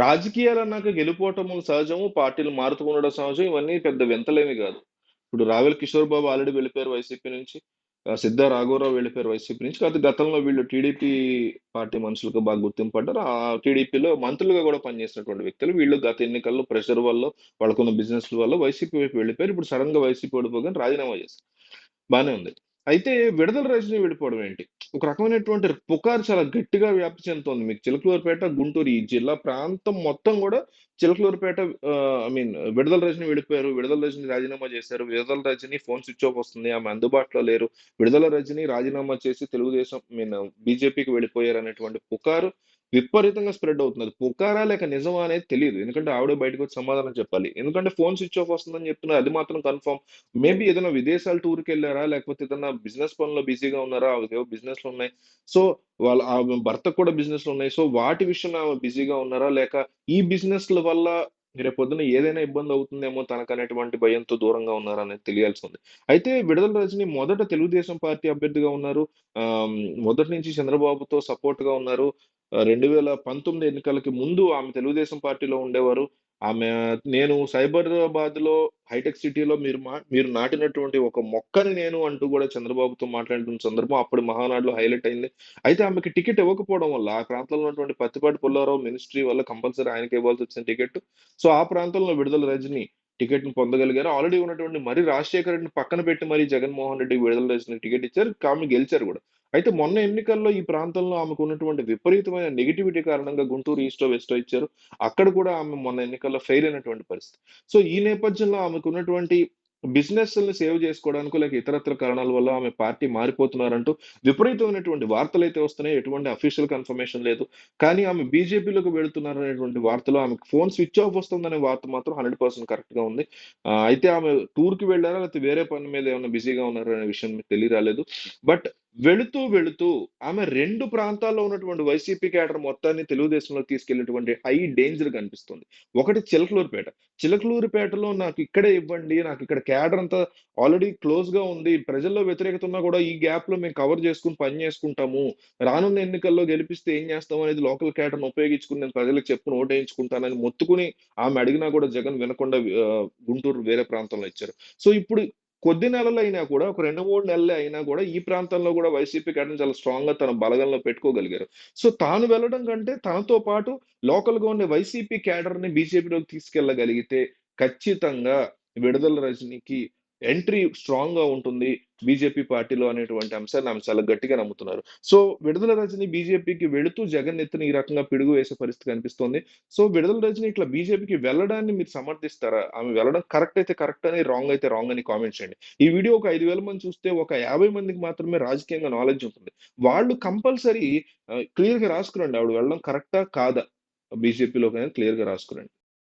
రాజకీయాలన్నాక గెలుపోటములు సహజము. పార్టీలు మారుతూ ఉండడం సహజం. ఇవన్నీ పెద్ద వింతలేమి కాదు ఇప్పుడు 'రావెల కిషోర్ బాబు' ఆల్రెడీ వెళ్ళిపోయారు వైసీపీ నుంచి. సిద్ధ రాఘవరావు' వెళ్ళిపోయారు వైసీపీ నుంచి. కాదు గతంలో వీళ్ళు టీడీపీ పార్టీ మనుషులకు బాగా గుర్తింపు పడ్డారు. ఆ టీడీపీలో మంత్రులుగా కూడా పనిచేసినటువంటి వ్యక్తులు. వీళ్ళు గత ఎన్నికల్లో ప్రెషర్ వల్ల వాళ్ళకున్న బిజినెస్ వల్ల వైసీపీ వైపు వెళ్ళిపోయారు. ఇప్పుడు సడెన్‌గా వైసీపీ ఓడిపోగానే రాజీనామా చేశారు. బాగానే ఉంది. అయితే విడుదల రజనీ వెళ్ళిపోవడం ఏంటి? ఒక రకమైనటువంటి పుకారు చాలా గట్టిగా వ్యాప్తి చెందుతోంది. మీకు చిలకలూరుపేట గుంటూరు ఈ జిల్లా ప్రాంతం మొత్తం కూడా చిలకలూరుపేట ఐ మీన్ విడుదల రజని వెళ్ళిపోయారు. విడుదల రజని రాజీనామా చేశారు. విడుదల రజని ఫోన్ స్విచ్ ఆఫ్ వస్తుంది. ఆమె అందుబాటులో లేరు. విడుదల రజని రాజీనామా చేసి తెలుగుదేశం మీన్ బీజేపీకి వెళ్ళిపోయారనేటువంటి పుకారు విపరీతంగా స్ప్రెడ్ అవుతున్నది పుకారా లేక నిజమా అనేది తెలియదు ఎందుకంటే ఆవిడ బయటకు వచ్చి సమాధానం చెప్పాలి. ఎందుకంటే ఫోన్ స్విచ్ ఆఫ్ వస్తుందని చెప్తున్నారు. అది మాత్రం కన్ఫర్మ్. మేబీ ఏదైనా విదేశాల టూర్‌కెళ్ళారా? లేకపోతే ఏదైనా బిజినెస్ పనుల్లో బిజీగా ఉన్నారా? ఆవిడకేవో బిజినెస్‌లున్నాయి. సో, వాళ్ళ ఆమె భర్తకు కూడా బిజినెస్‌లున్నాయి. సో, వాటి విషయంలో ఆమె బిజీగా ఉన్నారా? లేక ఈ బిజినెస్‌ల వల్ల రేపొద్దున ఏదైనా ఇబ్బంది అవుతుందేమో తనకనేటువంటి భయంతో దూరంగా ఉన్నారా? తెలియాల్సి ఉంది. అయితే విడుదల రజని మొదట తెలుగుదేశం పార్టీ అభ్యర్థిగా ఉన్నారు. మొదటి నుంచి చంద్రబాబుతో సపోర్ట్‌గా ఉన్నారు. రెండు వేల పంతొమ్మిది ఎన్నికలకి ముందు ఆమె తెలుగుదేశం పార్టీలో ఉండేవారు. ఆమె నేను సైబరాబాద్‌లో హైటెక్ సిటీలో మీరు మా మీరు నాటినటువంటి ఒక మొక్కని నేను అంటూ కూడా చంద్రబాబుతో మాట్లాడిన సందర్భం అప్పుడు మహానాడులో హైలైట్ అయింది. అయితే ఆమెకి టికెట్ ఇవ్వకపోవడం వల్ల ఆ ప్రాంతంలో ఉన్నటువంటి పత్తిపాటి పుల్లారావు మినిస్ట్రీ వల్ల కంపల్సరీ ఆయనకి ఇవ్వాల్సి వచ్చిన టికెట్. సో, ఆ ప్రాంతంలో విడుదల రజనీ టికెట్‌ని పొందగలిగారు. ఆల్రెడీ ఉన్నటువంటి మరి రాజశేఖర్ రెడ్డిని పక్కన పెట్టి మరి జగన్మోహన్ రెడ్డి విడుదల రజనీకి టికెట్ ఇచ్చారు. ఆమె గెలిచారు కూడా అయితే మొన్న ఎన్నికల్లో ఈ ప్రాంతంలో ఆమెకున్నటువంటి విపరీతమైన నెగటివిటీ కారణంగా గుంటూరు ఈస్టో, వెస్టో ఇచ్చారు. అక్కడ కూడా ఆమె మొన్న ఎన్నికల్లో ఫెయిల్ అయినటువంటి పరిస్థితి. సో, ఈ నేపథ్యంలో ఆమెకున్నటువంటి బిజినెస్‌లని సేవ్ చేసుకోవడానికి లేక ఇతరత్ర కారణాల వల్ల ఆమె పార్టీ మారిపోతున్నారంటూ విపరీతమైనటువంటి వార్తలైతే వస్తున్నాయి. ఎటువంటి అఫీషియల్ కన్ఫర్మేషన్ లేదు. కానీ ఆమె బీజేపీలోకి వెళుతున్నారనేటువంటి వార్తలు ఆమెకు ఫోన్ స్విచ్ ఆఫ్ వస్తుందనే వార్త మాత్రం 100% కరెక్ట్‌గా ఉంది. అయితే ఆమె టూర్‌కి వెళ్ళారా లేకపోతే వేరే పని మీద ఏమైనా బిజీగా ఉన్నారా? అనే విషయం మీకు తెలియరాలేదు. బట్ వెళుతూ, వెళుతూ ఆమె రెండు ప్రాంతాల్లో ఉన్నటువంటి వైసీపీ క్యాడర్ మొత్తాన్ని తెలుగుదేశంలో తీసుకెళ్ళినటువంటి హై డేంజర్ కనిపిస్తుంది. ఒకటి చిలకలూరుపేట చిలకలూరుపేటలో నాకు ఇక్కడే ఇవ్వండి. నాకు ఇక్కడ క్యాడర్ అంతా ఆల్రెడీ క్లోజ్‌గా ఉంది. ప్రజల్లో వ్యతిరేకత ఉన్నా కూడా ఈ గ్యాప్‌లో మేము కవర్ చేసుకుని పని చేసుకుంటాము. రానున్న ఎన్నికల్లో గెలిపిస్తే ఏం చేస్తాం అనేది లోకల్ క్యాడర్ను ఉపయోగించుకుని నేను ప్రజలకు చెప్పుకొని ఓటేయించుకుంటానని మొత్తుకుని ఆమె అడిగినా కూడా జగన్ వినకుండా గుంటూరు వేరే ప్రాంతంలో ఇచ్చారు. సో, ఇప్పుడు కొద్ది నెలలు అయినా కూడా ఒక 2, 3 నెలలే అయినా కూడా ఈ ప్రాంతంలో కూడా వైసీపీ క్యాడర్‌ని చాలా స్ట్రాంగ్‌గా తన బలగంలో పెట్టుకోగలిగారు. సో, తాను వెళ్ళడం కంటే తనతో పాటు లోకల్‌గా ఉండే వైసీపీ క్యాడర్‌ని బీజేపీలోకి తీసుకెళ్ళగలిగితే ఖచ్చితంగా విడుదల రజనీకి ఎంట్రీ స్ట్రాంగ్‌గా ఉంటుంది బీజేపీ పార్టీలో అనేటువంటి అంశాన్ని ఆమె చాలా గట్టిగా నమ్ముతున్నారు. సో, విడుదల రజని బీజేపీకి వెళుతూ జగన్ ఎత్తున ఈ రకంగా పిడుగు వేసే పరిస్థితి కనిపిస్తోంది. సో, విడుదల రజని ఇట్లా బీజేపీకి వెళ్ళడాన్ని మీరు సమర్థిస్తారా? ఆమె వెళ్ళడం కరెక్ట్ అయితే కరెక్ట్ అని, రాంగ్ అయితే రాంగ్ అని కామెంట్ చేయండి. ఈ వీడియో ఒక ఐదు వేల మంది చూస్తే ఒక 50 మందికి మాత్రమే రాజకీయంగా నాలెడ్జ్ ఉంటుంది. వాళ్ళు కంపల్సరీ క్లియర్గా రాసుకురండి. ఆవిడ వెళ్ళడం కరెక్టా? కాదా? బీజేపీలో కానీ క్లియర్గా రాసుకురండి.